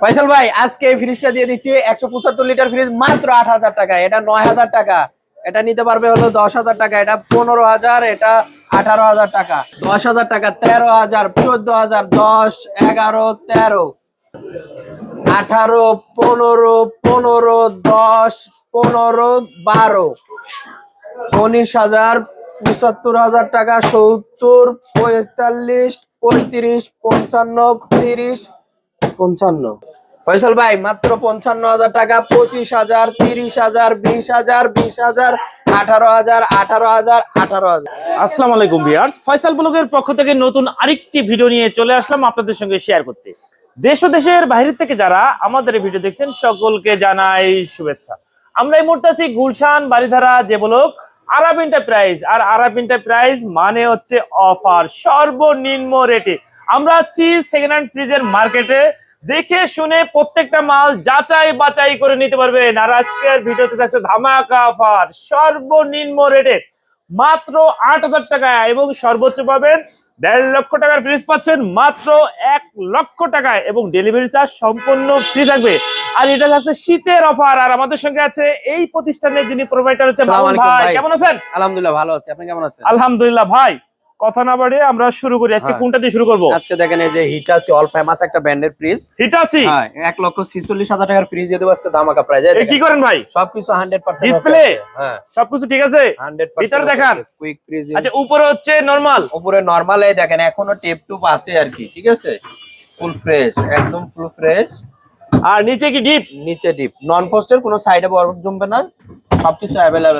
ফয়সাল ভাই, আজকে এই ফ্রিজটা দিয়ে দিচ্ছি একশো পঁচাত্তর লিটার ফ্রিজ মাত্র আট হাজার টাকা। এটা নয় হাজার টাকা। এটা নিতে পারবে হলো দশ হাজার টাকা। এটা পনেরো হাজার, এটা আঠারো হাজার টাকা। দশ হাজার টাকা, তেরো হাজার, চোদ্দ হাজার, দশ, এগারো, তেরো। আঠারো, পনেরো পনেরো, দশ, পনেরো, বারো। উনিশ হাজার, পঁচাত্তর হাজার টাকা, সত্তর, পঁয়তাল্লিশ, পঁয়ত্রিশ, পঞ্চান্ন, তিরিশ পঞ্চান্ন। ফয়সাল ভাই মাত্র পঞ্চান্ন হাজার টাকা পঁচিশ হাজার তিরিশ হাজার বিশ হাজার বিশ হাজার আঠারো হাজার আঠারো হাজার আঠারো হাজার। আসসালামু আলাইকুম ভিউয়ার্স। ফয়সাল ব্লগের পক্ষ থেকে নতুন আরেকটি ভিডিও নিয়ে চলে আসলাম আপনাদের সঙ্গে শেয়ার করতে। দেশ ও দেশের বাইরে থেকে যারা আমাদের এই ভিডিও দেখছেন সকলকে জানাই শুভেচ্ছা। আমরা এই মুহূর্তে আছি গুলশান বাড়িধারা যে ব্লক আরব এন্টারপ্রাইজ আর আরব এন্টারপ্রাইজ মানে হচ্ছে অফার সর্বনিম্ন রেটে আমরা আছি সেকেন্ড হ্যান্ড ফ্রিজের মার্কেটে দেখে শুনে প্রত্যেকটা মাল যাচাই বাছাই করে নিতে পারবেন। আর আজকের ভিডিওতে থাকছে ধামাকা অফার সর্বনিম্ন রেটে মাত্র আট হাজার টাকা এবং সর্বোচ্চ পাবেন দেড় লক্ষ টাকার ফ্রিজ পাচ্ছেন মাত্র এক লক্ষ টাকায় এবং ডেলিভারি চার্জ সম্পূর্ণ ফ্রি থাকবে। আর এটা থাকছে শীতের অফার আর আমাদের সঙ্গে আছে এই প্রতিষ্ঠানের যিনি প্রোভাইডার হচ্ছে। কেমন আছেন? আলহামদুলিল্লাহ ভালো আছি। আপনি কেমন আছেন? আলহামদুলিল্লাহ ভাই। কথা না বাড়িয়ে আমরা শুরু করি। আজকে হ্যাঁ। কোনটা দিয়ে শুরু করব? আজকে দেখেন এই যে হিটাসি অল ফেমাস একটা ব্র্যান্ডের ফ্রিজ হিটাসি হ্যাঁ এক লক্ষ ছিচল্লিশ হাজার টাকার ফ্রিজ দিয়ে দেবো আজকে ধামাকা প্রাইজ এ কি করেন ভাই? সবকিছু হান্ড্রেড পার্সেন্ট Display? হ্যাঁ। সবকিছু ঠিক আছে? হান্ড্রেড ভিতরে দেখান। কুইক ফ্রিজ আচ্ছা উপরে হচ্ছে নরমাল উপরে নরমাল এই দেখেন এখনও টেপ টুপ আছে আর কি ঠিক আছে? ফুল ফ্রেশ একদম ফুল ফ্রেশ আর নিচে কি ডিপ নিচে ডিপ নন ফোস্টের কোনো সাইডে বরফ জমবে না। সবকিছু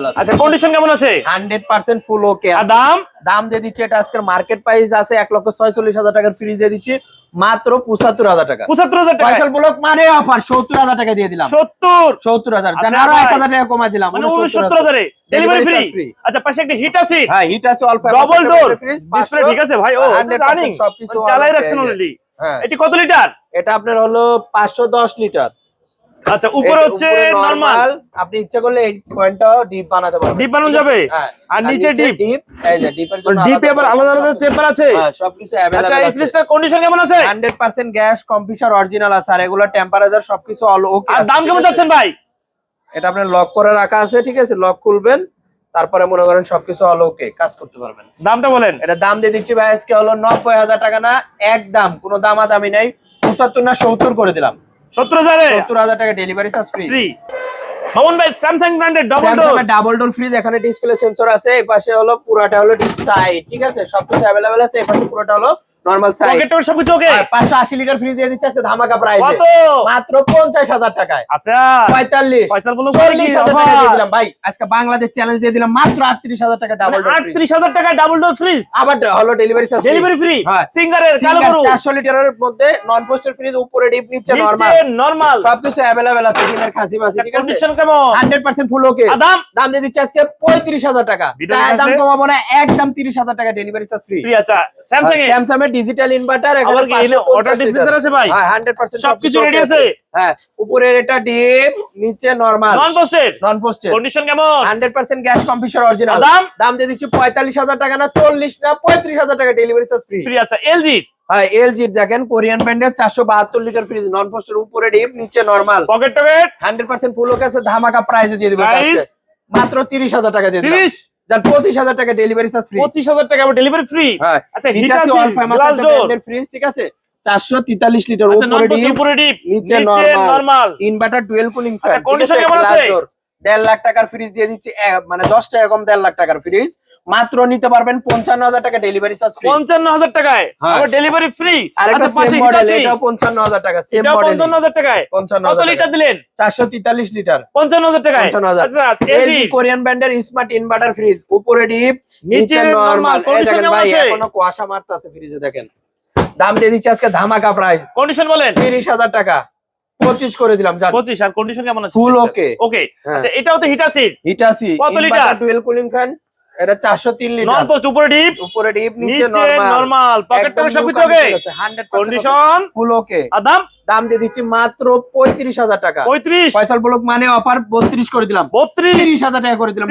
আছে। আচ্ছা কন্ডিশন কেমন আছে? হান্ড্রেড পার্সেন্ট ফুল ওকে আর দাম? দাম দিয়ে দিচ্ছে এটা আজকের মার্কেট প্রাইস আছে এক লক্ষ ছয়চল্লিশ হাজার টাকার ফ্রিজ দিয়ে দিচ্ছি মাত্র পঁচাত্তর হাজার টাকা। পঁচাত্তর হাজার টাকা? ব্লক মানে অফার সত্তর হাজার টাকা দিয়ে দিলাম। সত্তর? সত্তর হাজার আচ্ছা, আরও। এক হাজার টাকা কমাই দিলাম মানে উনসত্তর হাজারে। ডেলিভারি ফ্রি আচ্ছা পাশে একটা হিট আছে? হ্যাঁ হিট আছে অল্প ডবল ডোর ডিসপ্লে ঠিক আছে ভাই ও রানিং সবকিছু চালাই রাখছেন অলরেডি হ্যাঁ। এটি কত লিটার এটা আপনার হলো পাঁচশো দশ লিটার আচ্ছা উপরে এটা হচ্ছে উপরে নরমাল normal, আপনি ইচ্ছা করলে এই পয়েন্টটা ডিপ বানাতে পারবেন Deep বানানো ঠিক আছে? যাবে? হ্যাঁ আর নিচে deep? ডিপ এই যে ডিপের জন্য ডিপে আবার আলাদা আলাদা চেম্বার আছে হ্যাঁ সবকিছু আচ্ছা अवेलेबल এই আছে ফ্রিজটার কন্ডিশন কেমন আছে 100% গ্যাস কম্পিউটার অরিজিনাল আছে আর এগুলো টেম্পারেচার সবকিছু অল ওকে আর দাম কেমন যাচ্ছেন ভাই এটা আপনার লক করে রাখা আছে ঠিক আছে লক খুলবেন তারপরে মনে করেন সবকিছু অল ওকে কাজ করতে পারবেন দামটা বলেন এটা দাম দিয়ে দিচ্ছি ভাই আজকে হলো নব্বই হাজার টাকা না এক দাম কোনো দামাদামি নাই পঁচাত্তর না সত্তর করে দিলাম সত্তর হাজারে? সত্তর হাজার টাকা delivery charge free free Mamun ভাই স্যামসাং ব্র্যান্ডের double door double door fridge এখানে ডিসপ্লে সেন্সর আছে এই পাশে হলো পুরাটা ঠিক আছে? সবকিছু অ্যাভেলেবেল আছে এই পাশে পুরোটা হলো নরমাল সাইড পকেট টকেট সবকিছু ওকে পাঁচশো আশি লিটার ফ্রিজ দিয়ে দিচ্ছে আজকে ধামাকা প্রাইস কত? মাত্র পঞ্চাশ হাজার টাকায়। আচ্ছা। পঁয়তাল্লিশ। পয়সাল বলো চল্লিশ হাজার টাকা দিয়ে দিলাম। ভাই আজকে বাংলাদেশ চ্যালেঞ্জ দিয়ে দিলাম মাত্র আটত্রিশ হাজার টাকা ডাবল ডোর ফ্রিজ আটত্রিশ হাজার টাকা ডাবল ডোর ফ্রিজ আবার হলো ডেলিভারি চার্জ ডেলিভারি ফ্রি হ্যাঁ। সিঙ্গারের চালু করুন চারশো লিটারের মধ্যে নন পোস্টের ফ্রিজ উপরে ডিপ নিচে নরমাল নিচে নরমাল সবকিছু অ্যাভেলেবেল আছে ডিমের খাসি মাসি ঠিক আছে? কন্ডিশন কেমন? হান্ড্রেড পার্সেন্ট ফুল ওকে দাম? দাম দিয়ে দিচ্ছে আজকে পঁয়ত্রিশ হাজার টাকা। ভিডিও দাম কমাবো না একদম তিরিশ হাজার টাকা ডেলিভারি চার্জ ফ্রি আচ্ছা স্যামসাং এ স্যামসাং এর ডিজিটাল ইনভার্টার আবার অটো ডিসপেন্সার আছে ভাই? হ্যাঁ হান্ড্রেড পার্সেন্ট সবকিছু রেডি আছে? হ্যাঁ উপরের এটা ডিপ নিচে normal non posted non posted condition কেমন? Hundred percent gas computer original দাম? দাম দিয়ে দিচ্ছি পঁয়তাল্লিশ হাজার টাকা না চল্লিশ না পঁয়ত্রিশ হাজার টাকা ডেলিভারি চার্জ ফ্রি ফ্রি আছে। এলজি হ্যাঁ এলজি দেখেন কোরিয়ান ব্র্যান্ডের চারশো বাহাত্তর লিটার ফ্রিজ নন পোস্টের উপরে ডিপ নিচে নরমাল পকেট টকেট হান্ড্রেড পার্সেন্ট ফুল ওকে আছে ধামাকা প্রাইজে দিয়ে দিবে? মাত্র তিরিশ হাজার টাকা দিয়ে দিলাম। তিরিশ? যার পঁচিশ হাজার টাকা ডেলিভারি চার্জ ফ্রি পঁচিশ হাজার টাকা ডেলিভারি ফ্রি হ্যাঁ আচ্ছা হিট হিটাচি অল ফেমাস ব্র্যান্ডের ফ্রিজ ঠিক আছে? চারশো তেতাল্লিশ লিটার আচ্ছা উপরে ডিপ নিচে নরমাল ইনভার্টার ডুয়েল কুলিং আচ্ছা, কন্ডিশন কেমন আছে? দেড় লাখ টাকার ফ্রিজ দিয়ে দিচ্ছি মানে দশ টাকা কম দেড় লাখ টাকার ফ্রিজ মাত্র নিতে পারবেন পঞ্চান্ন হাজার টাকা ডেলিভারি চার্জ পঞ্চান্ন হাজার টাকায়? হ্যাঁ। ডেলিভারি ফ্রি আরেকটা সেম মডেল এটাও পঞ্চান্ন হাজার টাকা সেম মডেল পঞ্চান্ন হাজার টাকায়? পঞ্চান্ন কত লিটার দিলেন? চারশো তেতাল্লিশ লিটার পঞ্চান্ন হাজার টাকা পঞ্চান্ন হাজার। আচ্ছা এলজি কোরিয়ান ব্র্যান্ডের স্মার্ট ইনভার্টার ফ্রিজ উপরে ডিপ নিচে নরমাল দেখেন ভাই আছে? এখনও কুয়াশা মারতেছে ফ্রিজে দেখেন। দাম দিয়ে দিচ্ছি আজকে ধামাকা প্রাইস কন্ডিশন বলেন। তিরিশ হাজার টাকা। পঁচিশ করে দিলাম জান। পঁচিশ আর কন্ডিশন কেমন আছে? ফুল ওকে ওকে। আচ্ছা এটাও তো হিট আছে হিটাসি কত লিটার? ডুয়েল কুলিং ফ্যান এটা চারশো তিন নন লিটার পোস্ট উপরে ডিপ উপরে ডিপ নিচে নিচে নরমাল পকেট টকেট সবকিছু ওকে কন্ডিশন ফুল ওকে আর দাম দিয়ে দিচ্ছি মাত্র পঁয়ত্রিশ হাজার টাকা। পঁয়ত্রিশ? ফয়সাল ব্লক মানে অফার বত্রিশ করে দিলাম। বত্রিশ? হাজার টাকা করে দিলাম।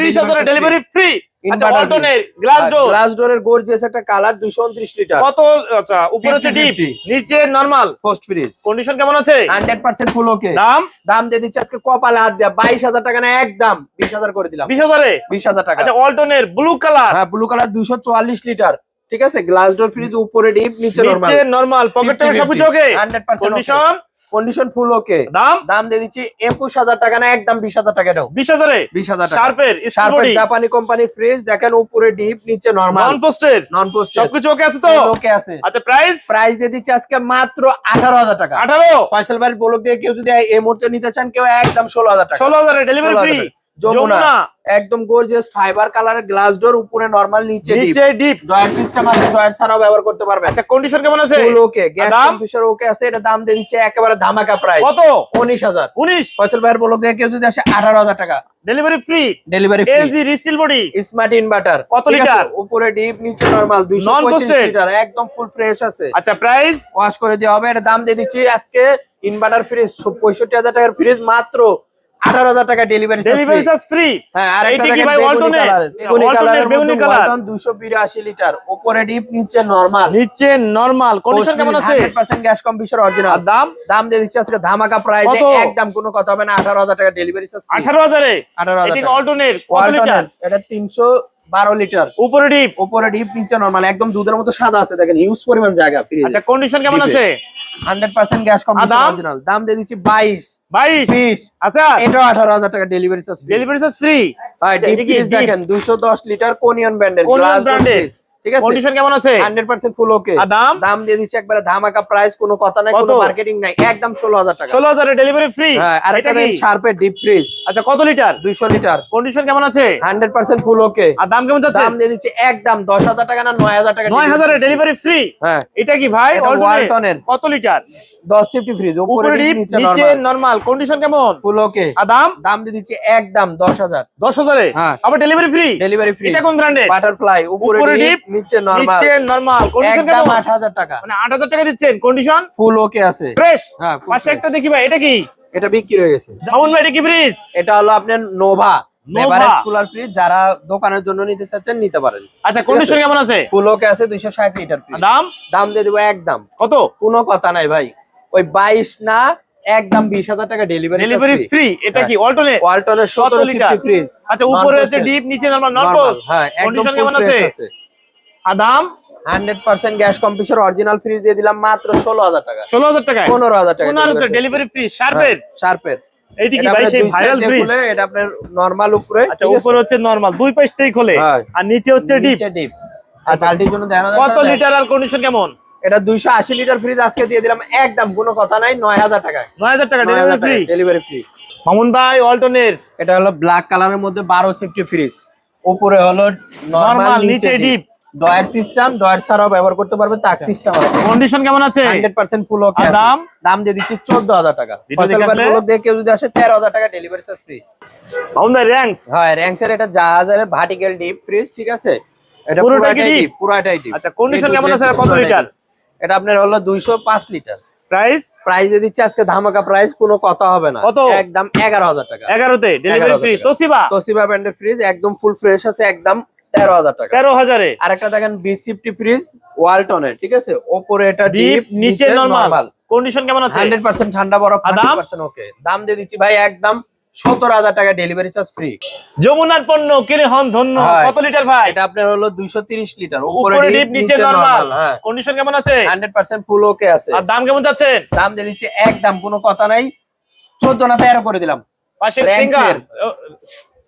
ডেলিভারি ফ্রি আচ্ছা Inverter অল্টনের গ্লাস ডোরের গর্জিয়াস একটা কালার দুইশো উনত্রিশ লিটার কত আচ্ছা উপরে হচ্ছে ডিপ নিচে নরমাল পোস্ট ফ্রিজ কন্ডিশন কেমন আছে? ফুল ওকে দাম? দাম দিয়ে দিচ্ছে আজকে কপালে হাত দেওয়া বাইশ হাজার টাকা না একদম বিশ হাজার করে দিলাম। টাকা। আচ্ছা অল্টনের ব্লু কালার হ্যাঁ ব্লু কালার দুইশো চুয়াল্লিশ লিটার ঠিক আছে? গ্লাস ডোর ফ্রিজ উপরে ডিপ নিচে নরমাল নিচে নরমাল পকেট সবকিছু okay hundred percent condition condition full okay দাম? দাম দিয়ে দিচ্ছি একুশ হাজার টাকা না একদম বিশ হাজার টাকা দাও। বিশ হাজারে? বিশ হাজার টাকা। শার্পের শার্পের জাপানি কোম্পানি ফ্রিজ দেখেন উপরে ডিপ নিচে নরমাল নন পোস্টের নন পোস্ট সবকিছু ওকে আছে তো? ওকে আছে। আচ্ছা প্রাইস প্রাইস দিয়ে দিচ্ছি আজকে মাত্র আঠারো হাজার টাকা। আঠারো? পার্সেল বাড়ির বলক দিয়ে কেউ যদি এই মুহূর্তে নিতে চান কেউ একদম ষোলো হাজার টাকা। ষোলো হাজারে ডেলিভারি ফ্রি যমুনা। একদম গর্জিয়াস ফাইবার কালারের গ্লাস ডোর উপরে নরমাল নিচে ডিপ নিচে ডিপ জয়েন্ট সিস্টেম আছে জয়েন্ট ছাড়াও ব্যবহার করতে পারবেন আচ্ছা কন্ডিশন কেমন আছে? ফুল ওকে গ্যাস? কম্প্রেসর ওকে আছে এটা দাম দিয়ে দিচ্ছে একেবারে ধামাকা প্রাইস কত? উনিশ হাজার। উনিশ? ফয়সাল ভাইয়ের বলক দিয়ে কেউ যদি আসে আঠারো হাজার টাকা। ডেলিভারি ফ্রি ডেলিভারি এলজি রিস্টিল বডি স্মার্ট ইনভার্টার কত লিটার? উপরে ডিপ নিচে নরমাল দুইশো Non-posted? লিটার একদম ফুল ফ্রেশ আছে। আচ্ছা প্রাইস ওয়াশ করে দেওয়া হবে এটা দাম দিয়ে দিচ্ছি আজকে ইনভার্টার ফ্রিজ পঁয়ষট্টি হাজার টাকার ফ্রিজ মাত্র। আঠারো হাজার টাকা ডেলিভারি ডেলিভারি চার্জ ফ্রি হ্যাঁ আর এইটা কি ভাই বেগুনি ওয়ালটনের? বেগুনি ওয়ালটনের কালারের বেগুনি মধ্যে কালার? 282 লিটার উপরে ডিপ নিচে নরমাল নিচে নরমাল কন্ডিশন কেমন আছে? 100% গ্যাস কম্প্রেসর আর অরিজিনাল দাম? দাম দিয়ে দিচ্ছে আজকে ধামাকা প্রাইস একদম কোনো কথা হবে না 18000 টাকা ডেলিভারি চার্জ আঠারো হাজারে? 18000 এটা টাকা। কত লিটার? এটা 312 লিটার। উপরে ডিপ? উপরে ডিপ নিচে নরমাল একদম দুধের মতো সাদা আছে দেখেন হিউজ পরিমাণ জায়গা আচ্ছা কন্ডিশন কেমন আছে? 100% গ্যাস কম্প্রেসর দাম? অরিজিনাল দাম দিয়ে দিচ্ছি 22 বাইশ? 20 আচ্ছা আঠারো 18000 টাকা delivery charge delivery charge free? দেখেন 210 লিটার কোনিয়ন ব্র্যান্ডের এর। ঠিক আছে? কন্ডিশন কেমন আছে? হান্ড্রেড পার্সেন্ট ফুল ওকে আর দাম? দাম দিয়ে দিচ্ছে একবারে ধামাকা প্রাইস কোনো কথা নাই কত? কোনো মার্কেটিং নাই। একদম ষোলো হাজার টাকা। ষোলো হাজারে ডেলিভারি ফ্রি হ্যাঁ আর এটা শার্পের ডিপ ফ্রিজ আচ্ছা কত লিটার দুইশো লিটার কন্ডিশন কেমন আছে? হান্ড্রেড পার্সেন্ট ফুল ওকে আর দাম কেমন যাচ্ছে? দাম দিয়ে দিচ্ছে একদম দশ হাজার টাকা না নয় হাজার টাকা নয় হাজারে ডেলিভারি ফ্রি হ্যাঁ। এটা কি ভাই? Walton-এর? কত লিটার দশ সিফটি ফ্রিজ উপরে ডিপ নিচে নরমাল কন্ডিশন কেমন? ফুল ওকে আর দাম? দাম দিয়ে দিচ্ছে একদম দশ হাজার। দশ হাজারে? হ্যাঁ। আবার ডেলিভারি ফ্রি ডেলিভারি ফ্রি এটা কোন ব্র্যান্ডের বাটারফ্লাই উপরে ডিপ নিচে নরমাল নিচে নরমাল কন্ডিশন কেমন? আট হাজার টাকা। মানে আট হাজার টাকা দিচ্ছেন। কন্ডিশন ফুল ওকে আছে। ফ্রেশ হ্যাঁ পাশে একটা দেখি ভাই এটা কি? এটা বিক্রি হয়ে গেছে। জামুন ভাই এটা কি ফ্রিজ এটা হলো আপনার নোভা যারা দোকানের জন্য নিতে চাচ্ছেন নিতে পারেন। আচ্ছা কন্ডিশন কেমন আছে? ফুল ওকে আছে দুইশো ষাট লিটার ফ্রিজ দাম? দাম দিয়ে দেবো একদম। কত? কোনো কথা নাই ভাই। ওই বাইশ না একদম বিশ হাজার টাকা ডেলিভারি ডেলিভারি ফ্রি এটা কি অল্টনে ওয়ালটনের সতেরো লিটার? সিফটি ফ্রিজ আচ্ছা উপরে হচ্ছে ডিপ নিচে নরমাল নন পোস্ট হ্যাঁ একদম ফুল কেমন আছে? আছে আর দাম? Hundred percent gas compressor original fridge দিয়ে দিলাম মাত্র ষোলো হাজার টাকা ষোলো হাজার টাকায়? পনেরো হাজার টাকা ডেলিভারি ফ্রি শার্পের শার্পের এইটি কি ভাই সেই ভাইরাল ফ্রিজ এটা আপনার নরমাল উপরে আচ্ছা উপরে হচ্ছে নরমাল দুই পাশটাই খোলে। আর নিচে হচ্ছে ডিপ ডিপ আর বালতির জন্য দেখানো কত লিটার আর কন্ডিশন কেমন? এটা দুইশো আশি লিটার ফ্রিজ আজকে দিয়ে দিলাম একদম কোনো কথা নাই নয় হাজার টাকায়। নয় হাজার টাকা delivery free delivery free Mamun ভাই অল্টনের এটা হলো ব্ল্যাক কালারের মধ্যে বারো সেফটি ফ্রিজ উপরে হলো নরমাল নিচে ডিপ ডয়ার সিস্টেম ডয়ার ছাড়াও ব্যবহার করতে পারবে তাক সিস্টেম আছে। কন্ডিশন কেমন আছে? হান্ড্রেড পার্সেন্ট ফুল ওকে দাম? দাম দিয়ে দিচ্ছি চোদ্দ হাজার টাকা। Video ফসল আসলে? গুলো কেউ যদি আসে তেরো হাজার টাকা ডেলিভারি চার্জ ফ্রি ভাই র্যাঙ্কস হ্যাঁ র্যাঙ্কসের এটা জাহাজের ভার্টিক্যাল ডিপ ফ্রিজ ঠিক আছে? এটা পুরোটাই? ডিপ পুরোটাই ডিপ আচ্ছা, condition কেমন আছে কত লিটার? এটা আপনার হলো দুইশো পাঁচ লিটার প্রাইস প্রাইজে দিচ্ছে আজকে ধামাকা প্রাইস কোনো কথা হবে না। কত? একদম এগারো হাজার টাকা। এগারোতে? Delivery free. তোসিবা? তোসিবা ব্র্যান্ডের ফ্রিজ একদম ফুল ফ্রেশ আছে একদম তেরো হাজার টাকা। তেরো হাজারে। আরেকটা দেখেন বি ফ্রিজ ওয়ালটনের ঠিক আছে? ওপরে এটা ডিপ নিচে নরমাল কন্ডিশন কেমন আছে? হান্ড্রেড পার্সেন্ট ঠান্ডা বরফ দাম? ওকে দাম দিয়ে দিচ্ছি ভাই একদম সত্তর হাজার টাকা ডেলিভারি চার্জ ফ্রি যমুনার পণ্য কিনে হন ধন্য। কত লিটার ভাই? এটা আপনার হলো দুইশো তিরিশ লিটার উপরে ডিপ নিচে নরমাল নরমাল হ্যাঁ। কন্ডিশন কেমন আছে? হান্ড্রেড পার্সেন্ট ফুল ওকে আছে। আর দাম কেমন যাচ্ছেন? দাম দিয়ে দিচ্ছি একদম কোনো কথা নাই। চোদ্দ না তেরো করে দিলাম। পাশে।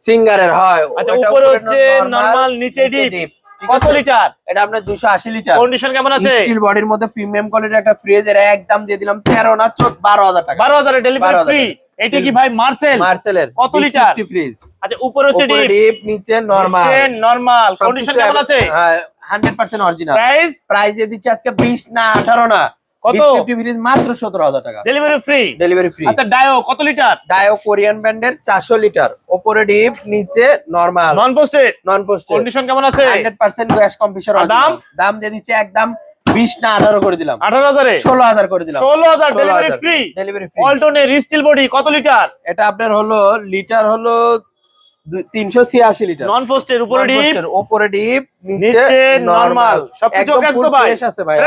সিঙ্গারের হয়। আচ্ছা উপরে হচ্ছে নরমাল নিচে ডিপ কত লিটার? এটা আপনার দুশো আশি লিটার। কন্ডিশন কেমন আছে? স্টিল বডির মধ্যে প্রিমিয়াম কোয়ালিটির একটা ফ্রিজ এর একদম দিয়ে দিলাম তেরো না চোদ্দ বারো হাজার টাকা। বারো হাজারে ডেলিভারি 12,000 ফ্রি এটা কি ভাই মার্সেল মার্সেলের কত লিটার? ফ্রিজ আচ্ছা উপরে হচ্ছে ডিপ নিচে নরমাল নরমাল কন্ডিশন কেমন আছে? Hundred percent original price price দিয়ে দিচ্ছে আজকে বিশ না আঠারো না। কত? ফ্রিজ মাত্র সতেরো হাজার টাকা। ডেলিভারি ফ্রি ডেলিভারি ফ্রি আচ্ছা ডায়ো কত লিটার ডায়ো কোরিয়ান ব্র্যান্ডের চারশো লিটার ওপরে ডিপ নিচে normal non posted non post condition কেমন আছে হান্ড্রেড পার্সেন্ট গ্যাস কম্পিউটার দাম? দাম দিয়ে দিচ্ছে একদম বিশ না আঠারো করে দিলাম। আঠারো হাজারে? ষোলো হাজার করে দিলাম। ষোলো হাজার ডেলিভারি ফ্রি ডেলিভারি ফ্রি অল্টনের স্টিল বডি কত লিটার এটা আপনার হলো লিটার হলো তিনশো ছিয়াশি লিটার নন পোস্টের উপরে ডিপ উপরে ডিপ নিচে নরমাল সবকিছু তো ভাই? ফ্রেশ আছে ভাই।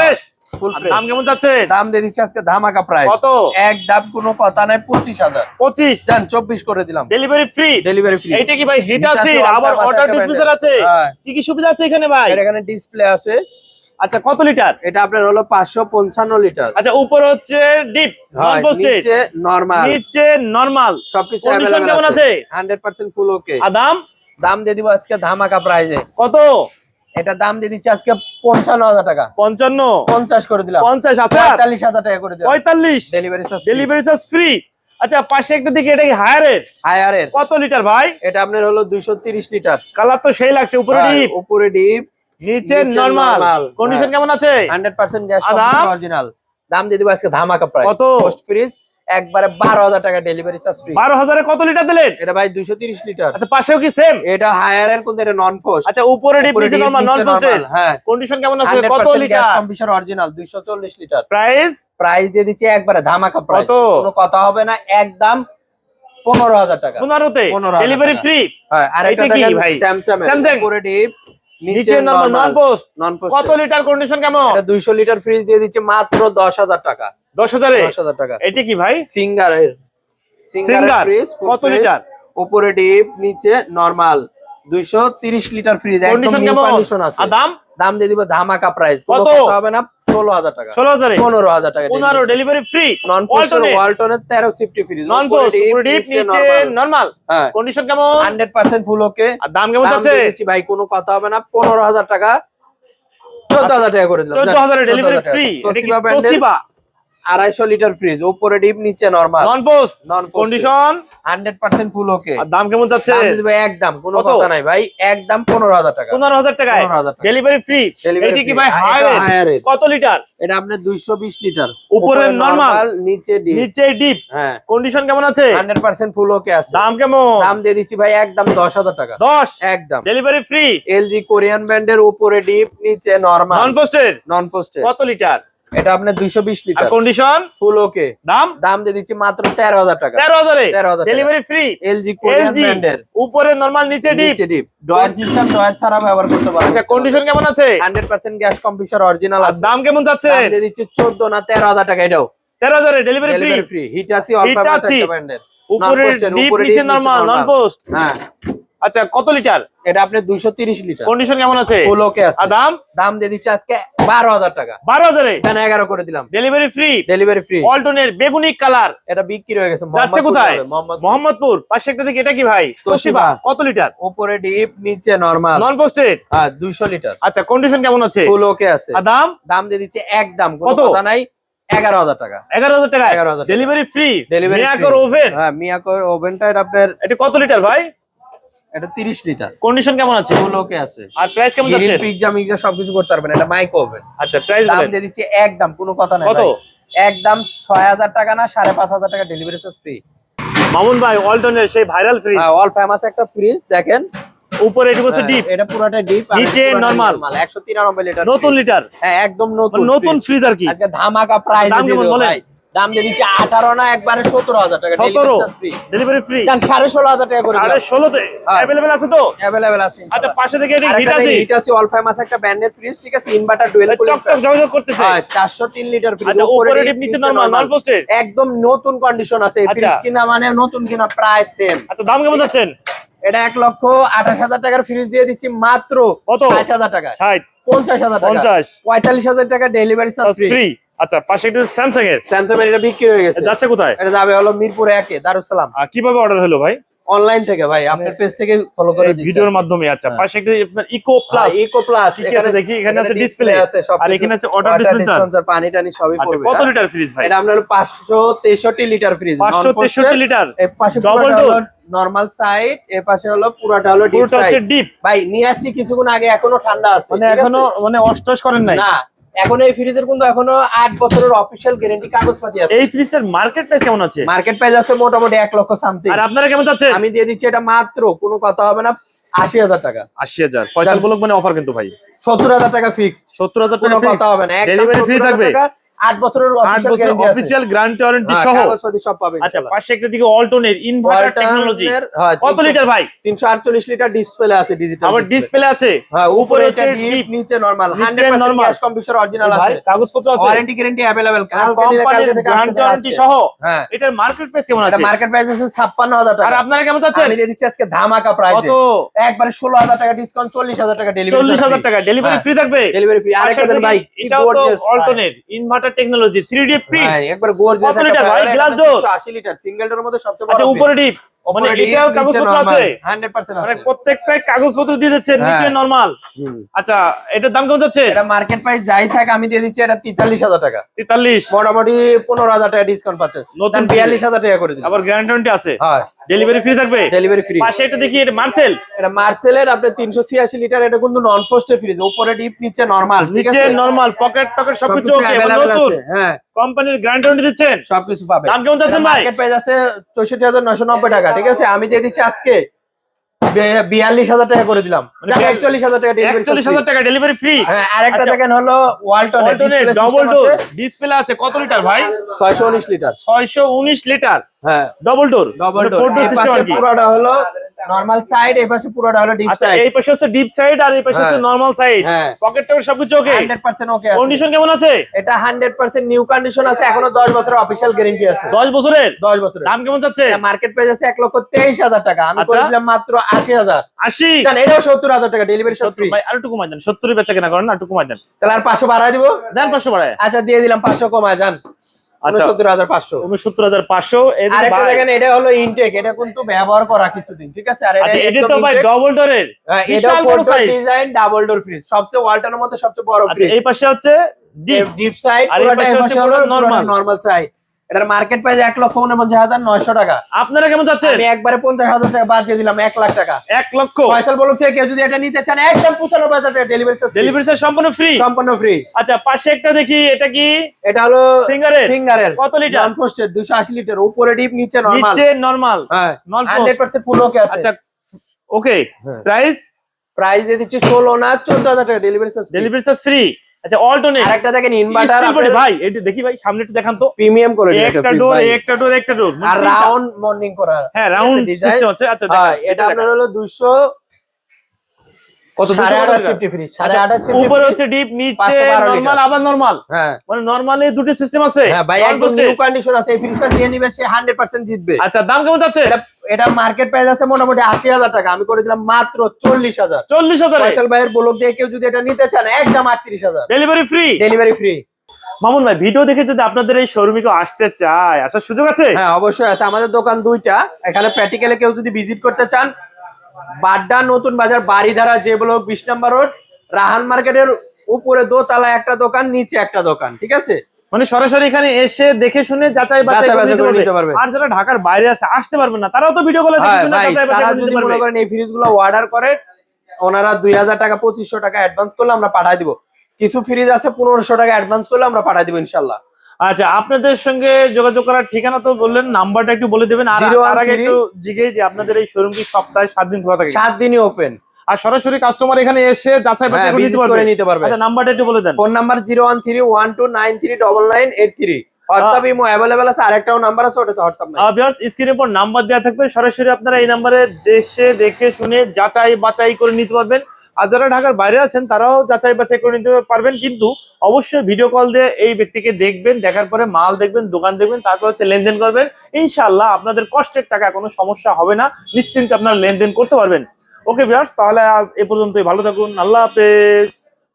দাম কেমন যাচ্ছে? দাম দিয়ে দিচ্ছে আজকে ধামাকা কত? এক দাম কোনো কথা নাই পঁচিশ হাজার। পঁচিশ? জান চব্বিশ করে দিলাম। ডেলিভারি ফ্রি ডেলিভারি ফ্রি এইটা কি ভাই হিট আছে? আছে, আবার water ওয়াটার আছে, ডিসপেন্সার একটা আছে। হ্যাঁ। কি কি সুবিধা আছে এখানে ভাই? এখানে ডিসপ্লে আছে। আচ্ছা কত লিটার এটা আপনার হলো পাঁচশো পঞ্চান্ন লিটার আচ্ছা উপরে হচ্ছে ডিপ নিচে নরমাল নিচে নরমাল সবকিছু কেমন আছে। আছে? হান্ড্রেড পার্সেন্ট ফুল ওকে আর দাম? দাম দিয়ে দিব আজকে ধামাকা প্রাইজে কত? এটা দাম দিয়ে দিচ্ছে আজকে পঞ্চান্ন হাজার টাকা। পঞ্চান্ন? পঞ্চাশ করে দিলাম। পঞ্চাশ আছে? পঁয়তাল্লিশ হাজার টাকা করে দিলাম। পঁয়তাল্লিশ? Delivery charge delivery charge free আচ্ছা পাশে একটা দিকে এটা কি হায়ারের হায়ারের কত লিটার ভাই? এটা আপনার হলো দুইশো তিরিশ লিটার কালার তো সেই লাগছে উপরে হ্যাঁ, ডিপ উপরে ডিপ নিচে নরমাল কন্ডিশন হ্যাঁ। কেমন আছে? হান্ড্রেড পার্সেন্ট গ্যাস অরিজিনাল দাম দিয়ে দিব আজকে ধামাকা প্রাইস কত? পোস্ট ফ্রিজ একবারে বারো হাজার টাকা ডেলিভারি চার্জ ফ্রি বারো হাজারে কত লিটার দিলেন? এটা ভাই দুইশো তিরিশ লিটার আচ্ছা পাশেও কি সেম এটা হায়ারের কিন্তু এটা নন পোস্ট আচ্ছা উপরে নন হ্যাঁ। কন্ডিশন কেমন আছে? কত লিটার কম্পিউটার অরিজিনাল দুইশো চল্লিশ লিটার প্রাইস প্রাইস দিয়ে দিচ্ছি একবারে ধামাকা প্রাইস কত? কোনো কথা হবে না একদম পনেরো হাজার টাকা। পনেরোতে? 15,000 ডেলিভারি ফ্রি হ্যাঁ আর এটা কি দেখেন ভাই? Samsung Samsung? উপরে ডিপ নিচে নন পোস্ট নন পোস্ট কত লিটার কন্ডিশন কেমন? এটা দুইশো লিটার ফ্রিজ দিয়ে দিচ্ছে মাত্র দশ হাজার টাকা। দশ হাজারে? দশ হাজার টাকা। এটা কি ভাই? সিঙ্গারের? ফ্রিজ কত লিটার? উপরে ডিপ নিচে নরমাল দুইশো তিরিশ লিটার ফ্রিজ কন্ডিশন কেমন? কন্ডিশন আছে। আর দাম? দাম দিয়ে দিব ধামাকা প্রাইস কত? হবে না ষোলো হাজার টাকা। ষোলো হাজারে? পনেরো হাজার টাকা পনেরো ডেলিভারি ফ্রি নন পোস্ট ওয়ালটনের তেরো CFT fridge non post deep নিচে নরমাল হ্যাঁ। কন্ডিশন কেমন? হান্ড্রেড পার্সেন্ট ফুল ওকে আর দাম কেমন দিচ্ছি ভাই কোনো কথা হবে না পনেরো হাজার টাকা। চোদ্দ হাজার টাকা করে দিলাম। চোদ্দ হাজারে ডেলিভারি ফ্রি তোসিবা? আড়াইশো লিটার ফ্রিজ উপরে ডিপ নিচে normal non post non condition hundred percent full okay দাম কেমন যাচ্ছে? দাম একদম কোনো কথা নাই ভাই একদম পনেরো হাজার টাকা। পনেরো হাজার 15,000 টাকা। ডেলিভারি ফ্রি Delivery কি ভাই হায়ার কত লিটার? এটা আপনার দুইশো বিশ লিটার। উপরে normal, নিচে ডিপ নিচে ডিপ হ্যাঁ। কন্ডিশন কেমন আছে? হান্ড্রেড পার্সেন্ট ফুল ওকে আছে। দাম কেমন? দাম দিয়ে দিচ্ছি ভাই একদম দশ হাজার টাকা। দশ? একদম। ডেলিভারি ফ্রি এলজি কোরিয়ান ব্র্যান্ডের উপরে ডিপ নিচে normal non posted non posted কত লিটার? এটা আপনার দুইশো বিশ আর লিটার কন্ডিশন ফুল ওকে দাম? দাম দিয়ে দিচ্ছি মাত্র তেরো হাজার টাকা। তেরো হাজারে? 13,000 টাকা। ডেলিভারি ফ্রি এলজি কোরিয়ান ব্র্যান্ডের উপরে নরমাল নিচে ডিপ নিচে ডিপ ড্রয়ার সিস্টেম ড্রয়ার ছাড়া ব্যবহার করতে পারবেন। আচ্ছা কন্ডিশন কেমন আছে? Hundred percent gas computer original আছে। দাম কেমন যাচ্ছে? দাম দিয়ে দিচ্ছি চোদ্দ না তেরো হাজার টাকা। এটাও। তেরো হাজারে delivery free free Hitachi all. ব্র্যান্ডের উপরে ডিপ নিচে নরমাল নন পোস্ট হ্যাঁ। আচ্ছা কত লিটার? এটা আপনার দুইশো তিরিশ লিটার। কন্ডিশন কেমন আছে? ফুল ওকে আছে। দাম? দাম দিয়ে দিচ্ছে আজকে বারো হাজার টাকা। বারো হাজারে? এখানে এগারো করে দিলাম? ডেলিভারি ফ্রি ডেলিভারি ফ্রি অল্টনের বেগুনি কালার এটা বিক্রি হয়ে গেছে যাচ্ছে কোথায়? মোহাম্মদপুর। পাশে একটা দিকে এটা কি ভাই? তোশিবা। কত লিটার? উপরে ডিপ নিচে নরমাল নন পোস্টেড হ্যাঁ দুইশো লিটার। আচ্ছা কন্ডিশন কেমন আছে? ফুল ওকে আছে। দাম? দাম দিয়ে দিচ্ছে একদম কত? কথা নাই। এগারো হাজার টাকা। এগারো হাজার টাকা? 11,000 টাকা। ডেলিভারি ফ্রি Delivery মিয়াকর ওভেন হ্যাঁ মিয়াকো ওভেনটা এটা আপনার এটা কত লিটার ভাই? এটা তিরিশ লিটার। কন্ডিশন কেমন আছে? ফুল ওকে আছে। আর প্রাইস কেমন যাচ্ছে? মিক্সা সবকিছু করতে পারবেন। এটা মাইক্রো ওভেন আচ্ছা প্রাইস দাম দিয়ে দিচ্ছি একদম কোনো কথা নাই কত? একদম ছয় হাজার টাকা না সাড়ে পাঁচ হাজার টাকা ডেলিভারি চার্জ ফ্রি মামুন ভাই অল্টনের সেই ভাইরাল ফ্রিজ অল ফেমাস একটা ফ্রিজ দেখেন। উপরে এটুকু হচ্ছে হ্যাঁ, ডিপ এটা পুরোটা ডিপ নিচে। একশো তিরানব্বই লিটার নতুন লিটার। হ্যাঁ একদম নতুন নতুন ফ্রিজ আর কি। আজকে ধামাকা প্রাইস দাম কেমন বলেন? দাম দিয়ে দিচ্ছি আঠারো না একবারে সতেরো হাজার টাকা। সতেরো? ডেলিভারি ফ্রি সাড়ে ষোলো হাজার টাকা করে আরে ষোলোতে? হ্যাঁ। অ্যাভেলেবেল আছে তো? অ্যাভেলেবেল আছে আচ্ছা পাশে থেকে হিট আছে। হিট আছে অল একটা ফ্রিজ ঠিক আছে ইনভার্টার ডুয়েল চকচক ঝকঝক করতেছে। লিটার ফ্রিজ আচ্ছা উপরে ডিপ নিচে নরমাল নন পোস্টেড একদম নতুন কন্ডিশন আছে এই আচ্ছা। ফ্রিজ কিনা মানে নতুন কিনা প্রায় সেম আচ্ছা দাম কেমন যাচ্ছেন? এটা এক লক্ষ আঠাশ হাজার টাকার ফ্রিজ দিয়ে দিচ্ছি মাত্র কত? ষাট হাজার টাকা ষাট। পঞ্চাশ হাজার টাকা। পঞ্চাশ। পঁয়তাল্লিশ হাজার টাকা ডেলিভারি চার্জ ফ্রি আচ্ছা পাশে একটা স্যামসাং এর। স্যামসাং এর এটা বিক্রি হয়ে গেছে। যাচ্ছে কোথায়? এটা যাবে হলো মিরপুর একে দারুসালাম। কীভাবে অর্ডার হলো ভাই? অনলাইন থেকে ভাই আপনার পেজ থেকে ফলো করে ভিডিওর মাধ্যমে আচ্ছা হ্যাঁ। পাশে একটা আপনার ইকো প্লাস ইকো প্লাস কি দেখি? এখানে আছে display, আছে আর এখানে আছে water dispenser। পানি টানি সবই আচ্ছা পড়বে। কত? লিটার ফ্রিজ ভাই? এটা আপনার পাঁচশো তেষট্টি লিটার ফ্রিজ পাঁচশো তেষট্টি লিটার এর পাশে হলো door। নরমাল সাইড এর পাশে হলো পুরোটা হলো ডিপ সাইড ডিপ ভাই নিয়ে আসছি কিছুক্ষণ আগে এখনও ঠান্ডা আছে মানে এখনও মানে অষ্টস করেন নাই? না এখন এই ফ্রিজের কিন্তু এখনও আট বছরের অফিসিয়াল গ্যারেন্টি কাগজপাতি আছে। এই ফ্রিজটার মার্কেট প্রাইস কেমন আছে? মার্কেট প্রাইস আছে মোটামুটি এক লক্ষ সামথিং আর আপনারা কেমন চাচ্ছেন? আমি দিয়ে দিচ্ছি এটা মাত্র কোনো কথা হবে না আশি হাজার টাকা। আশি হাজার। ফয়সাল ব্লক মানে অফার কিন্তু ভাই। সত্তর হাজার টাকা ফিক্সড সত্তর হাজার কোনো টাকা কথা হবে না। ডেলিভারি ফ্রি 70,000 থাকবে। টাকা, আট বছরের আট official বছর guarantee আছে। অফিসিয়াল গ্যারান্টি ওয়ারেন্টি হ্যাঁ, সহ কাগজপাতি সব পাবেন আচ্ছা পাশে একটা দিকে অল্টোনের ইনভার্টার টেকনোলজি কত লিটার ভাই তিনশো আটচল্লিশ লিটার ডিসপ্লে আছে ডিজিটাল আবার ডিসপ্লে আছে হ্যাঁ উপরে হচ্ছে এটা ডিপ deep, নিচে নরমাল নিচে 100% normal। ক্যাশ কম্পিউটার অরিজিনাল ভাই আছে কাগজপত্র আছে ওয়ারেন্টি গ্যারান্টি अवेलेबल কোম্পানির গ্যারান্টি ওয়ারেন্টি সহ হ্যাঁ এটার মার্কেট প্রাইস কেমন এটা আছে মার্কেট প্রাইস আছে 56000 আর টাকা আপনারা কেমন চাচ্ছেন আমি দিয়ে দিচ্ছি আজকে ধামাকা প্রাইসে কত একবারে 16000 টাকা ডিসকাউন্ট 40000 টাকা ডেলিভারি চল্লিশ হাজার টাকা ডেলিভারি হ্যাঁ। ফ্রি থাকবে ডেলিভারি ফ্রি আরেকটা দেন ভাই কি এটাও তো gorgeous ভাই। অল্টোনের inverter technology three D print একবার গর্জিয়াস একটা লিটার ভাই? Glass door? 180 litre single door মধ্যে সবচেয়ে বড় আচ্ছা উপরে ডিপ মানে এটাও কাগজপত্র আছে? 100% মানে আছে। প্রত্যেকটাই কাগজপত্র দিয়ে দিচ্ছেন হ্যাঁ। নিচে নরমাল আচ্ছা এটার দাম কেমন যাচ্ছে? এটা মার্কেট প্রাইস যাই থাকে আমি দিয়ে দিচ্ছি এটা 43000 টাকা। তেতাল্লিশ। মোটামুটি 15000 টাকা ডিসকাউন্ট পাচ্ছে। নতুন নতুন 42000 টাকা করে দিন আবার গ্যারান্টি আছে? হ্যাঁ। ডেলিভারি ফ্রি থাকবে? ডেলিভারি ফ্রি পাশে একটা দেখি এটা মার্সেল এটা মার্সেলের আপনার 386 লিটার এটা কিন্তু নন ফ্রস্টের ফ্রিজ উপরে ডিপ নিচে নরমাল নিচে নরমাল পকেট টকেট সবকিছু ওকে নতুন। হ্যাঁ। কোম্পানির গ্যারান্টি দিচ্ছেন? সবকিছু পাবে। দাম কেমন চাচ্ছেন ভাই? মার্কেট প্রাইস আছে 64990 টাকা। ঠিক আছে? আমি দিয়ে দিচ্ছি আজকে 42000 টাকা করে দিলাম। মানে 41000 টাকা একচল্লিশ হাজার টাকা ডেলিভারি ফ্রি হ্যাঁ আরেকটা। দেখেন হলো ওয়ালটন ডবল ডোর ডিসপ্লে আছে। কত লিটার ভাই? 619 লিটার ছয়শো উনিশ লিটার হ্যাঁ। Double door double door system আর কি? পুরোটা হলো নরমাল সাইড এই পাশে পুরোটা হলো ডিপ আচ্ছা সাইড এই পাশে হচ্ছে ডিপ সাইড আর এই পাশে হচ্ছে। নরমাল সাইড পকেট টকেট সবকিছু ওকে 100% ওকে কন্ডিশন কেমন আছে? এটা 100% নিউ কন্ডিশন আছে এখনও 10 বছরের অফিশিয়াল গ্যারান্টি আছে। দশ বছরের? 10 বছরের। দাম কেমন যাচ্ছে? মার্কেট প্রাইস আছে 1 লক্ষ 23000 টাকা। আমি আচ্ছা। দিলাম মাত্র 80000 আশি? জান এটাও 70000 টাকা ডেলিভারি চার্জ ভাই আর একটু কমাই দেন। সত্তর বেচা কেনা করেন না একটু কমাই দেন। তাহলে আর 500 বাড়ায় দিব? দেন পাঁচশো বাড়ায়। আচ্ছা দিয়ে দিলাম 500 কমায় যান আচ্ছা। 69500 উনসত্তর হাজার পাঁচশো আরেকটা দেখেন এটা হলো ইনটেক এটা কিন্তু ব্যবহার করা কিছুদিন ঠিক আছে? আর আচ্ছা এটা তো ভাই ডবল ডোরের হ্যাঁ। ডিজাইন ডাবল ডোর ফ্রিজ সবচেয়ে ওয়ালটনের মধ্যে সবচেয়ে বড় আচ্ছা এই পাশে হচ্ছে ডিপ ডিপ সাইড আর এই পাশে হচ্ছে পাশে হলো পুরো normal। নরমাল সাইড এটার মার্কেট প্রাইস এক লক্ষ উনপঞ্চাশ হাজার নয়শো টাকা। আপনারা কেমন যাচ্ছেন আমি একবারে পঞ্চাশ হাজার টাকা বাদ দিয়ে দিলাম এক লাখ টাকা। এক লক্ষ? ফয়সাল বলুন থেকে কেউ যদি এটা নিতে চান একদম পঁচানব্বই হাজার টাকা ডেলিভারি ডেলিভারি সম্পূর্ণ ফ্রি সম্পূর্ণ ফ্রি আচ্ছা পাশে একটা দেখি এটা কি? এটা হলো সিঙ্গারের সিঙ্গারের কত লিটার? নন পোস্টেড দুশো আশি লিটার। উপরে ডিপ নিচে নরমাল নিচে নরমাল হ্যাঁ হান্ড্রেড পার্সেন্ট ফুল ওকে আছে। আচ্ছা ওকে। প্রাইস প্রাইস দিয়ে দিচ্ছি ষোলো না চোদ্দ হাজার টাকা delivery charge delivery charge free আচ্ছা অল্টারনেট আরেকটা দেখেন ইনভার্টার ভাই এটা দেখি ভাই সামনে একটু দেখান তো। প্রিমিয়াম করে একটা ডোর একটা ডোর একটা ডোর আর রাউন্ড মর্নিং করা হ্যাঁ রাউন্ড। সিস্টেম আছে। আচ্ছা হ্যাঁ, এটা আপনার হলো দুশো কত সাড়ে 200 আঠাশ টাকা? সিফটি ফ্রিজ সাড়ে আচ্ছা, আঠাশ সিফটি উপরে হচ্ছে ডিপ নিচে নরমাল আবার নরমাল হ্যাঁ। মানে নরমালি দুটো সিস্টেম আছে। হ্যাঁ ভাই একদম নিউ কন্ডিশন আছে এই ফ্রিজটা দিয়ে নিবে সে হান্ড্রেড পার্সেন্ট জিতবে। আচ্ছা দাম কেমন যাচ্ছে? এটা মার্কেট প্রাইস আছে মোটামুটি আশি হাজার টাকা। আমি করে দিলাম মাত্র চল্লিশ হাজার। চল্লিশ হাজার? ফয়সাল ভাইয়ের ব্লক দিয়ে কেউ যদি এটা নিতে চান একদম আটত্রিশ হাজার। Delivery free delivery free Mamun ভাই ভিডিও দেখে যদি আপনাদের এই শোরুমে কেউ আসতে চায় আসার সুযোগ আছে? হ্যাঁ অবশ্যই আছে। আমাদের দোকান দুইটা। এখানে প্র্যাকটিক্যালে কেউ যদি ভিজিট করতে চান বাড্ডা নতুন বাজার বাড়িধারা যে ব্লক বিশ নম্বর রোড রাহান মার্কেটের উপরে দোতলা একটা দোকান নিচে একটা দোকান ঠিক আছে? মানে সরাসরি এখানে এসে দেখে শুনে যাচাই বাছাই করে নিতে পারবে। আর যারা ঢাকার বাইরে আছে আসতে পারবেন না। তারাও তো ভিডিও কলে দেখে শুনে যাচাই বাছাই করে নিতে পারবে। করেন এই ফ্রিজ অর্ডার করে ওনারা দুই হাজার টাকা পঁচিশশো টাকা অ্যাডভান্স করলে আমরা পাঠাই দিব। কিছু ফ্রিজ আছে পনেরোশো টাকা অ্যাডভান্স করলে আমরা পাঠাই দিব ইনশাল্লাহ আচ্ছা আপনাদের সঙ্গে যোগাযোগ করার ঠিকানা তো বললেন নাম্বারটা একটু বলে দেবেন। আর আগে একটু জিগে যে আপনাদের এই শোরুম কি সপ্তাহে সাত দিন খোলা থাকে? সাত দিনই ওপেন আর সরাসরি কাস্টমার এখানে এসে যাচাই বাছাই হ্যাঁ করে নিতে পারবে। করে নিতে পারবে। আচ্ছা নাম্বারটা একটু বলে দেন। Phone number zero one three one two nine three double nine eight three WhatsApp imo available আছে আরেকটাও নাম্বার আছে ওটাতে হোয়াটসঅ্যাপ নাই। ভিউয়ার্স স্ক্রিনের পর নাম্বার দেওয়া থাকবে সরাসরি আপনারা এই নাম্বারে দেশে দেখে শুনে যাচাই বাছাই করে নিতে পারবেন। আর যারা ঢাকার বাইরে আছেন তারাও যাচাই বাছাই করে নিতে পারবেন কিন্তু অবশ্যই ভিডিও কল দিয়ে এই ব্যক্তিকে দেখবেন দেখার পরে মাল দেখবেন দোকান দেখবেন তারপর হচ্ছে লেনদেন করবেন। ইনশাআল্লাহ আপনাদের কষ্টের টাকা কোনো সমস্যা হবে না নিশ্চিন্তে আপনারা লেনদেন করতে পারবেন। ওকে ভিউয়ার্স তাহলে আজ এ পর্যন্তই। ভালো থাকুন। আল্লাহ হাফেজ।